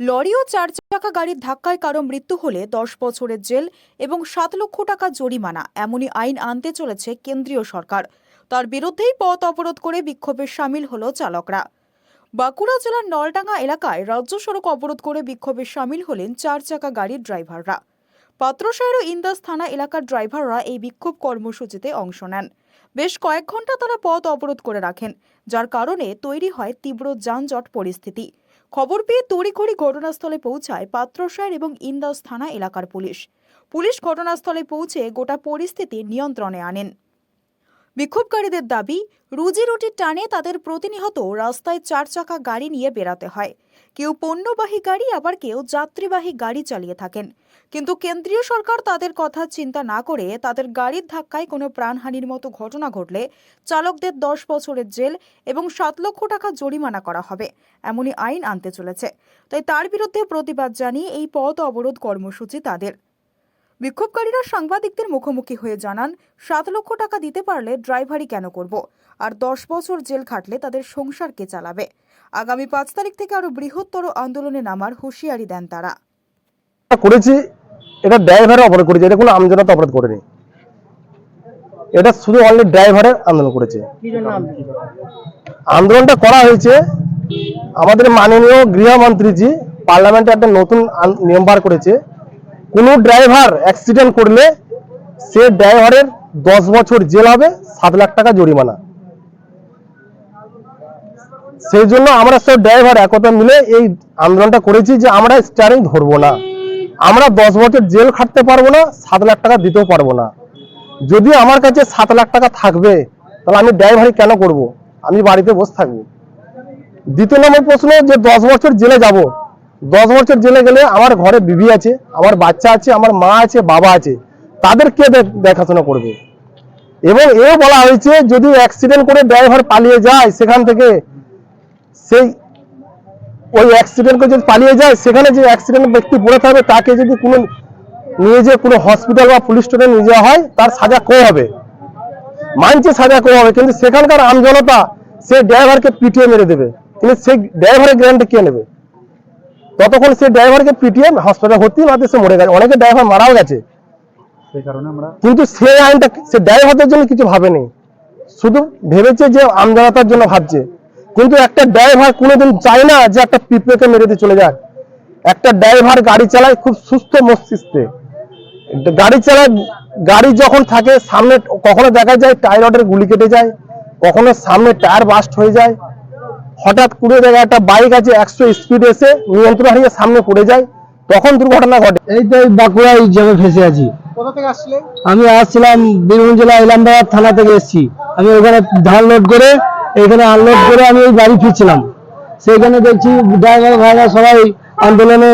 Lorry ও চার চাকা গাড়ির ধাক্কায় কারও মৃত্যু হলে দশ বছরের জেল এবং সাত লক্ষ টাকা জরিমানা, এমনই আইন আনতে চলেছে কেন্দ্রীয় সরকার। তার বিরুদ্ধেই পথ অবরোধ করে বিক্ষোভে সামিল হল চালকরা। বাঁকুড়া জেলার নলডাঙ্গা এলাকায় রাজ্য সড়ক অবরোধ করে বিক্ষোভে সামিল হলেন চার চাকা গাড়ির ড্রাইভাররা। পাত্রসাহের ও ইন্দাস থানা এলাকার ড্রাইভাররা এই বিক্ষোভ কর্মসূচিতে অংশ নেন। বেশ কয়েক ঘণ্টা তারা পথ অবরোধ করে রাখেন, যার কারণে তৈরি হয় তীব্র যানজট পরিস্থিতি। খবর পেয়ে তড়িঘড়ি ঘটনাস্থলে পৌঁছায় পাত্রসায়ের এবং ইন্দাস থানা এলাকার পুলিশ। পুলিশ ঘটনাস্থলে পৌঁছে গোটা পরিস্থিতি নিয়ন্ত্রণে আনেন। বিক্ষোভকারীদের দাবি, রুজি রুটির টানে তাদের প্রতিনিয়ত রাস্তায় চার চাকা গাড়ি নিয়ে বেরাতে হয়। কেউ পণ্যবাহী গাড়ি, আবার কেউ যাত্রীবাহী গাড়ি চালিয়ে থাকেন। কিন্তু কেন্দ্রীয় সরকার তাদের কথা চিন্তা না করে তাদের গাড়ির ধাক্কায় কোনো প্রাণহানির মতো ঘটনা ঘটলে চালকদের দশ বছরের জেল এবং সাত লক্ষ টাকা জরিমানা করা হবে, এমনই আইন আনতে চলেছে। তাই তার বিরুদ্ধে প্রতিবাদ জানিয়ে এই পথ অবরোধ কর্মসূচি তাদের। বিক্ষোভকারীরা সাংবাদিকদের মুখোমুখি হয়ে জানান, সাত লক্ষ টাকা দিতে পারলে ড্রাইভারি কেন করব? আর দশ বছর জেল খাটলে তাদের সংসার কে চালাবে? আগামী পাঁচ তারিখ থেকে আরও বৃহত্তর আন্দোলনে নামার হুঁশিয়ারি দেন তারা। করেছি, এটা ড্রাইভারের অপরাধ করেছে, এটা কোনো আমজনতা অপরাধ করেনি। এটা শুধু অনলি ড্রাইভারের আন্দোলন করেছে। আন্দোলনটা করা হয়েছে, আমাদের মাননীয় গৃহমন্ত্রীজি, পার্লামেন্টে একটা নতুন নিয়ম বার করেছে কোনো ড্রাইভার অ্যাক্সিডেন্ট করলে সে ড্রাইভারের দশ বছর জেল হবে, সাত লাখ টাকা জরিমানা। সেই জন্য আমরা সব ড্রাইভার একতা মিলে এই আন্দোলনটা করেছি যে আমরা স্টারিং ধরবো না। আমরা দশ বছর জেল খাটতে পারব না, সাত লাখ টাকা দিতেও পারব না। যদি আমার কাছে সাত লাখ টাকা থাকবে, তাহলে আমি ড্রাইভারি কেন করব? আমি বাড়িতে বসে থাকব। দ্বিতীয় নম্বর প্রশ্ন যে দশ বছর জেলে যাব দশ বছর জেলে গেলে আমার ঘরে বিবি আছে, আমার বাচ্চা আছে, আমার মা আছে, বাবা আছে। তাদের কে দেখাশোনা করবে? এবং এও বলা হয়েছে, যদি অ্যাক্সিডেন্ট করে ড্রাইভার পালিয়ে যায় সেখান থেকে, সেই ওই অ্যাক্সিডেন্ট করে যদি পালিয়ে যায়, সেখানে যে অ্যাক্সিডেন্ট ব্যক্তি পড়ে থাকবে, তাকে যদি কোনো নিয়ে যে কোনো হসপিটাল বা পুলিশ স্টেশনে নিয়ে যাওয়া হয়, তার সাজা কম হবে? মানছে সাজা কম হবে? কিন্তু সেখানকার আমজনতা সে ড্রাইভারকে পিটিয়ে মেরে দেবে। কিন্তু সেই ড্রাইভারের গ্যারান্টি কে নেবে? ততক্ষণ সে ড্রাইভারকে পিটিয়ে হসপিটালে ভর্তি নয়তো সে মরে গেছে। অনেকে ড্রাইভার মারাও গেছে। কিন্তু সেই আইনটা সে ড্রাইভারদের জন্য কিছু ভাবেনি শুধু ভেবেছে যে আমজনতার জন্য ভাবছে। কিন্তু একটা ড্রাইভার কোনোদিন চায় না যে একটা পিঁপড়েকে মেরে দিয়ে চলে যাক। একটা ড্রাইভার গাড়ি চালায় খুব সুস্থ মস্তিষ্কে। গাড়ি চালায় গাড়ি যখন থাকে সামনে কখনো দেখা যায় টায়ারের গুলি কেটে যায় কখনো সামনে টায়ার বাস্ট হয়ে যায়। হঠাৎ পুরো জায়গায় একটা বাইক আছে একশো স্পিড এসে নিয়ন্ত্রণ হারিয়ে সামনে পড়ে যায় তখন দুর্ঘটনা ঘটে। এই তো বাঁকুড়া এই জায়গায় ফেসে আছি। কোথা থেকে আসলে আমি আসছিলাম বীরভূম জেলা ইলামবাজার থানা থেকে এসেছি। আমি ওখানে ধান লোড করে এখানে আনলোড করে আমি ওই বাড়ি ফিরছিলাম। সেইখানে দেখছি ড্রাইভার ভাইরা সবাই আন্দোলনে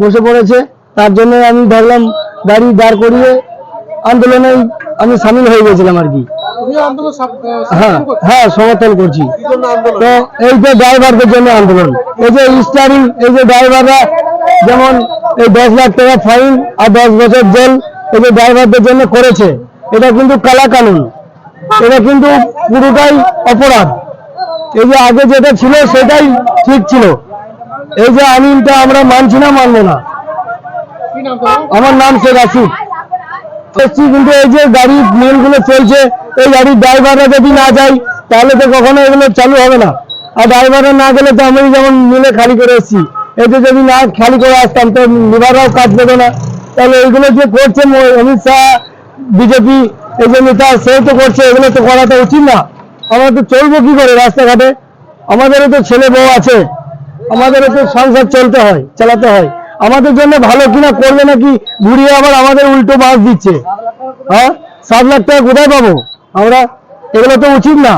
বসে পড়েছে। তার জন্য আমি ভাবলাম গাড়ি দাঁড় করিয়ে আন্দোলনে আমি সামিল হয়ে গেছিলাম আর কি। হ্যাঁ সমর্থন করছ? হ্যাঁ সমর্থন করছি। তো এই যে ড্রাইভারদের জন্য আন্দোলন এই যে স্টারিং এই যে ড্রাইভাররা যেমন এই দশ লাখ টাকা ফাইন আর দশ বছর জেল এই যে ড্রাইভারদের জন্য করেছে এটা কিন্তু কালা কানুন। এটা কিন্তু পুরোটাই অপরাধ। এই যে আগে যেটা ছিল সেটাই ঠিক ছিল। এই যে আইনটা আমরা মানছি না মানবো না। আমার নাম শেখ আসিফ। এসছি কিন্তু এই যে গাড়ি মেলগুলো চলছে, এই গাড়ির ড্রাইভাররা যদি না যায়, তাহলে তো কখনো এগুলো চালু হবে না। আর ড্রাইভাররা না গেলে তো আমি যেমন মিলে খালি করে এসেছি, এতে যদি না খালি করে আসতাম, তো লিভাররাও কাজ পেতো না। তাহলে এইগুলো যে করছে অমিত শাহ বিজেপি এই যে নেতা সে তো করছে, এগুলো তো করা তো উচিত না। আমরা তো চলবো কি করে রাস্তাঘাটে? আমাদেরও তো ছেলে বউ আছে, আমাদেরও তো সংসার চলতে হয়, চালাতে হয়। আমাদের জন্য ভালো কিনা করবে নাকি? ঘুরিয়ে আবার আমাদের উল্টো বাস দিচ্ছে। হ্যাঁ? সাত লাখ টাকা কোথায় পাবো? আমরা? এগুলো তো উচিত না।